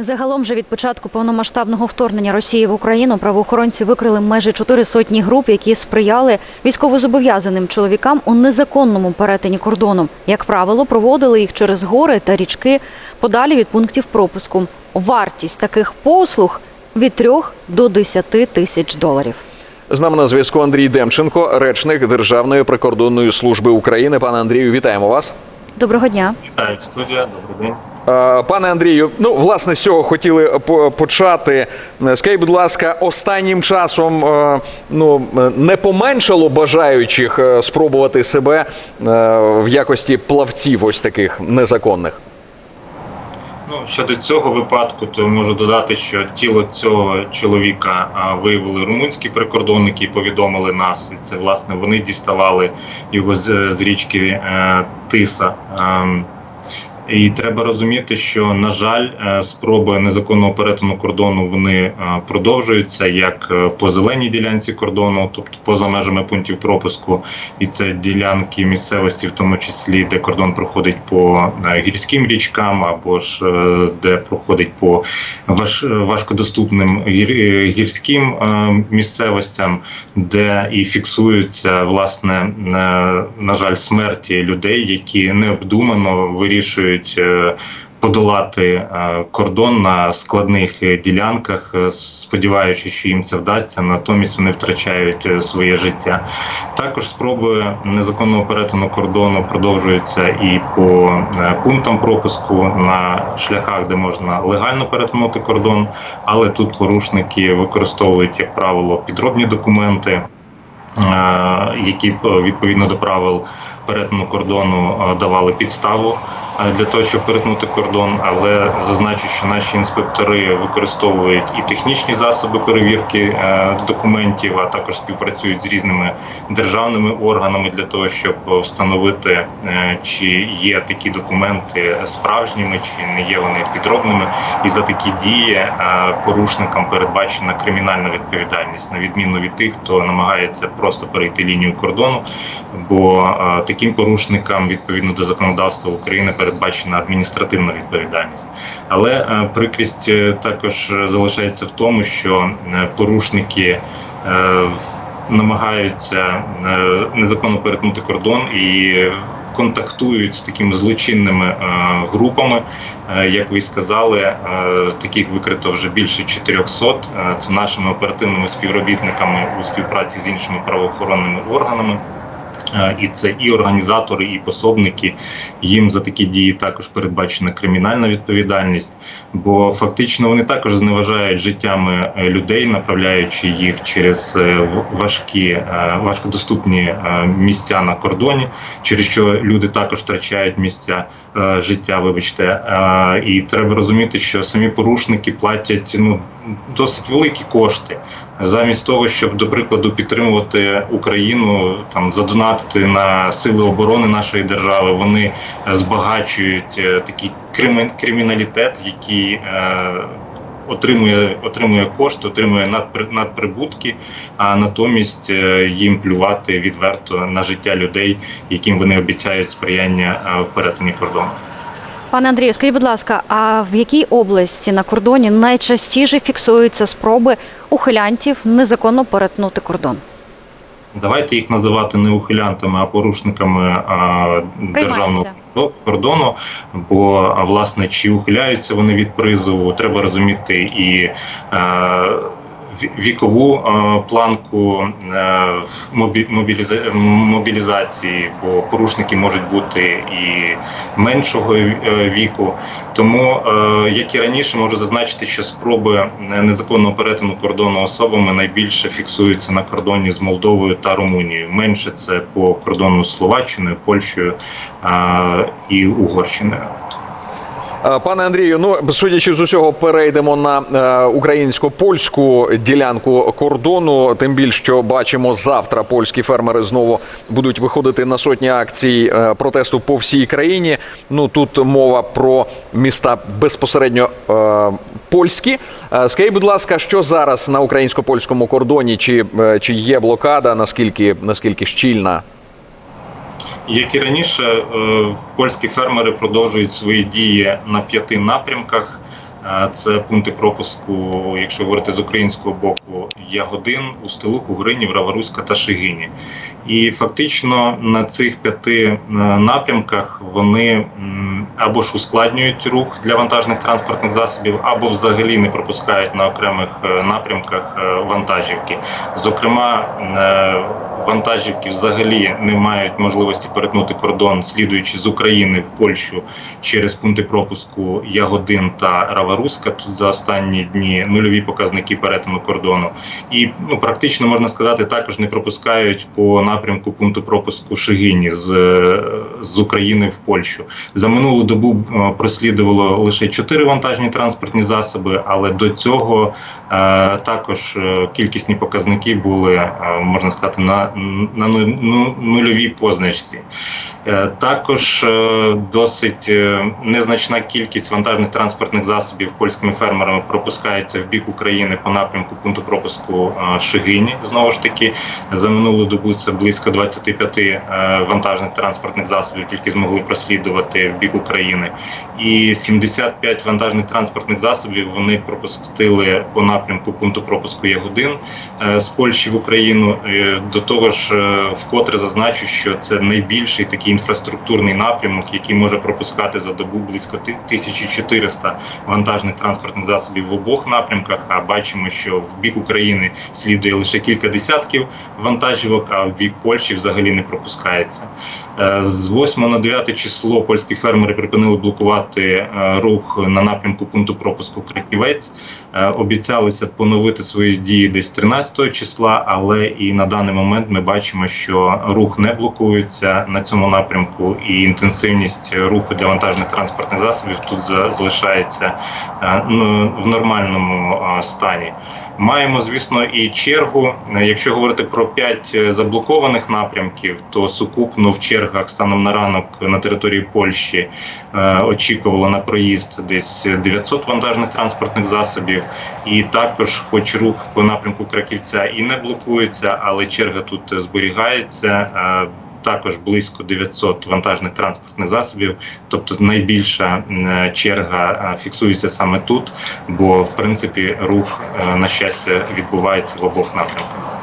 Загалом же від початку повномасштабного вторгнення Росії в Україну правоохоронці викрили майже чотири сотні груп, які сприяли військовозобов'язаним чоловікам у незаконному перетині кордону. Як правило, проводили їх через гори та річки подалі від пунктів пропуску. Вартість таких послуг від 3 до 10 тисяч доларів. З нами на зв'язку Андрій Демченко, речник Державної прикордонної служби України. Пане Андрію, вітаємо вас. Доброго дня. Вітаю, студія, добрий день. Е, Пане Андрію, ну власне з цього хотіли почати. Е, Скажіть, будь ласка, останнім часом е, ну не поменшало бажаючих спробувати себе в якості плавців, ось таких незаконних. Ну щодо цього випадку, то можу додати, що тіло цього чоловіка виявили румунські прикордонники і повідомили нас. І це власне вони діставали його з, річки Тиса. І треба розуміти, що на жаль, е, спроби незаконного перетину кордону вони е, продовжуються як е, по зеленій ділянці кордону, тобто поза межами пунктів пропуску, і це ділянки місцевості, в тому числі де кордон проходить по гірським річкам, або ж де проходить по важ, важкодоступним гір, гірським місцевостям, де і фіксуються власне на жаль смерті людей, які необдумано вирішують. Е, Подолати е, кордон на складних е, ділянках, сподіваючись, що їм це вдасться, натомість вони втрачають своє життя. Також спроби незаконного перетину кордону продовжуються і по пунктам пропуску на шляхах, де можна легально перетнути кордон, але тут порушники використовують, як правило, підробні документи. Які відповідно до правил перетину кордону давали підставу для того, щоб перетнути кордон, але зазначу, що наші інспектори використовують і технічні засоби перевірки е, документів, а також співпрацюють з різними державними органами для того, щоб встановити, е, чи є такі документи справжніми, чи не є вони підробними. І за такі дії е, порушникам передбачена кримінальна відповідальність, на відміну від тих, хто намагається просто перейти лінію кордону, бо е, таким порушникам відповідно до законодавства України передбачена адміністративна відповідальність. Але е, прикрість е, також залишається в тому, що е, порушники. Намагаються незаконно перетнути кордон і контактують з такими злочинними групами. Як ви сказали, таких викрито вже більше 400. Е, Це нашими оперативними співробітниками у співпраці з іншими правоохоронними органами. Е, І це і організатори, і пособники. Їм за такі дії також передбачена кримінальна відповідальність, бо фактично вони також зневажають життями е, людей, направляючи їх через е, важкі, важкодоступні місця на кордоні, через що люди також втрачають місця життя. Вибачте, і треба розуміти, що самі порушники платять ну досить великі кошти замість того, щоб до прикладу підтримувати Україну, там задонатити на сили оборони нашої держави, вони е, збагачують е, такий криміналітет, який е, отримує, отримує кошти, отримує надпри- надприбутки, а натомість їм плювати відверто на життя людей, яким вони обіцяють сприяння в перетині кордону. Пане Андрію, скажіть, будь ласка, а в якій області на кордоні найчастіше фіксуються спроби ухилянтів незаконно перетнути кордон? Давайте їх називати не ухилянтами, а порушниками а, державного кордону. Бо власне чи ухиляються вони від призову, треба розуміти і. е, Вікову е, планку е, мобі- мобілізації, бо порушники можуть бути і меншого е, віку. Тому, е, як і раніше, можу зазначити, що спроби незаконного перетину кордону особами найбільше фіксуються на кордоні з Молдовою та Румунією. Менше це по кордону з Словаччиною, Польщею е, і Угорщиною. Е, Пане Андрію, ну судячи з усього, перейдемо на е, українсько-польську ділянку кордону. Тим більше, що бачимо завтра, польські фермери знову будуть виходити на сотні акцій е, протесту по всій країні. Ну тут мова про міста безпосередньо польські. Скажіть, будь ласка, що зараз на українсько-польському кордоні? Чи, чи є блокада? Наскільки наскільки щільна? Як і раніше, е, польські фермери продовжують свої дії на п'яти напрямках. Це пункти пропуску, якщо говорити з українського боку, Ягодин, Устилух, Угринів, Раворуська та Шигині. І фактично на цих п'яти е, напрямках вони або ж ускладнюють рух для вантажних транспортних засобів, або взагалі не пропускають на окремих е, напрямках е, вантажівки. Зокрема, вантажівки взагалі не мають можливості перетнути кордон, слідуючи з України в Польщу через пункти пропуску Ягодин та Раваруська. Тут за останні дні нульові показники перетину кордону. І ну практично можна сказати, також не пропускають по напрямку пункту пропуску Шигині з, е, з України в Польщу. За минулу добу е, прослідувало лише чотири вантажні транспортні засоби, але до цього е, також е, кількісні показники були, можна сказати, на, на ну, нульовій позначці. Е, Також е, досить е, незначна кількість вантажних транспортних засобів польськими фермерами пропускається в бік України по напрямку пункту пропуску Шигині. Знову ж таки, за минулу добу це близько 25 е, вантажних транспортних засобів, тільки змогли прослідувати в бік України. І 75 вантажних транспортних засобів вони пропустили по напрямку пункту пропуску Ягодин з Польщі в Україну. До того ж, вкотре зазначу, що це найбільший такий інфраструктурний напрямок, який може пропускати за добу близько 1400 вантажних транспортних засобів в обох напрямках. А бачимо, що в бік України слідує лише кілька десятків вантажівок, а в бік Польщі взагалі не пропускається. Е, З 8 на 9 число польські фермери припинили блокувати е, рух на напрямку пункту пропуску Криківець. Е, Обіцялися поновити свої дії десь 13 числа, але і на даний момент ми бачимо, що рух не блокується на цьому напрямку, і інтенсивність руху для вантажних транспортних засобів тут залишається е, ну, в нормальному е, стані. Маємо, звісно, і чергу. Е, Якщо говорити про 5 заблокованих напрямків, то сукупно в чергах станом на ранок на території Польщі е, очікувало на проїзд десь 900 вантажних транспортних засобів. І також, хоч рух по напрямку Краківця і не блокується, але черга тут зберігається. Також близько 900 вантажних транспортних засобів, тобто найбільша е, черга е, фіксується саме тут, бо в принципі рух е, на щастя відбувається в обох напрямках.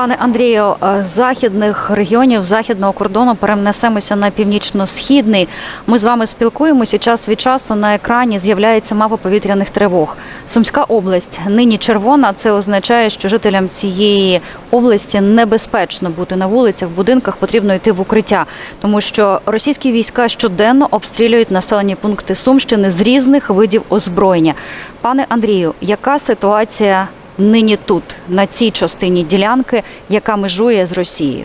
Пане Андрію, е, з західних регіонів західного кордону перенесемося на північно-східний. Ми з вами спілкуємося. Час від часу на екрані з'являється мапа повітряних тривог. Сумська область нині червона. Це означає, що жителям цієї області небезпечно бути на вулицях, в будинках потрібно йти в укриття, тому що російські війська щоденно обстрілюють населені пункти Сумщини з різних видів озброєння. Пане Андрію, яка ситуація нині тут, на цій частині ділянки, яка межує з Росією?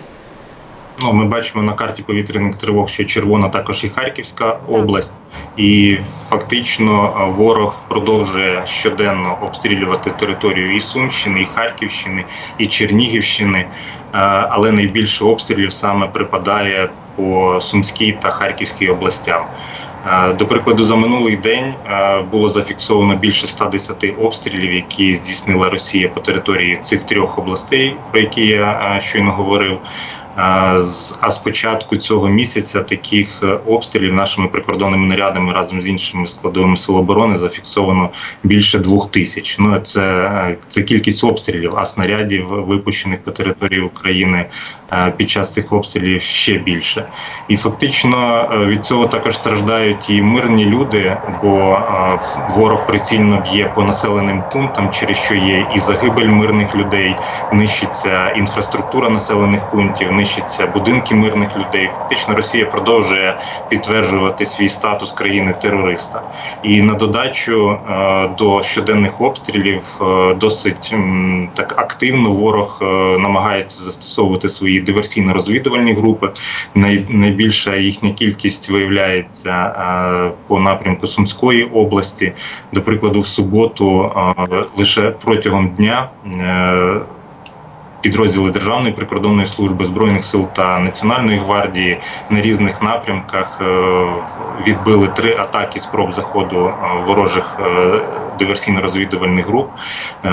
Ну, ми бачимо на карті повітряних тривог, що червона також і Харківська область, і фактично е, ворог продовжує щоденно обстрілювати територію і Сумщини, і Харківщини, і Чернігівщини. Е, Але найбільше обстрілів саме припадає по Сумській та Харківській областям. Е, До прикладу, за минулий день е, було зафіксовано більше 110 обстрілів, які здійснила Росія по території цих трьох областей, про які я е, щойно говорив. Е, з- А з початку цього місяця таких е, обстрілів нашими прикордонними нарядами разом з іншими складовими сил оборони зафіксовано більше двох тисяч. Ну це, е, це кількість обстрілів, а снарядів, випущених по території України е, під час цих обстрілів ще більше. І фактично е, від цього також страждають і мирні люди, бо е, ворог прицільно б'є по населеним пунктам, через що є і загибель мирних людей, нищиться інфраструктура населених пунктів, нищаться будинки мирних людей. Фактично, Росія продовжує підтверджувати свій статус країни-терориста. І на додачу е, до щоденних обстрілів е, досить так активно ворог е, намагається застосовувати свої диверсійно-розвідувальні групи. Найбільша їхня кількість виявляється по напрямку Сумської області. До прикладу, в суботу лише протягом дня. Підрозділи Державної прикордонної служби збройних сил та Національної гвардії на різних напрямках е, відбили три атаки спроб заходу е, ворожих е, диверсійно-розвідувальних груп. Е,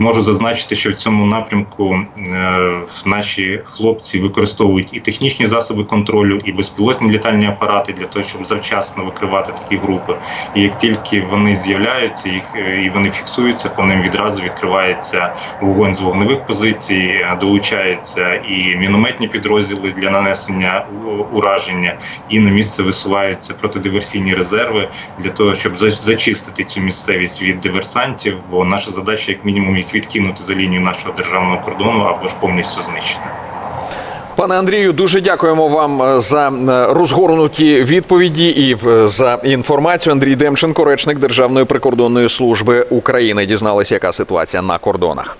Можу зазначити, що в цьому напрямку е, наші хлопці використовують і технічні засоби контролю, і безпілотні літальні апарати для того, щоб завчасно викривати такі групи. І як тільки вони з'являються, їх е, і вони фіксуються, по ним відразу відкривається вогонь з вогневих позицій, долучаються і мінометні підрозділи для нанесення ураження, і на місце висуваються протидиверсійні резерви для того, щоб за- зачистити цю місцевість від диверсантів. Бо наша задача, як мінімум, їх відкинути за лінію нашого державного кордону або ж повністю знищити. Пане Андрію, дуже дякуємо вам е, за е, розгорнуті відповіді і е, за інформацію. Андрій Демченко, речник Державної прикордонної служби України, дізналися, яка ситуація на кордонах.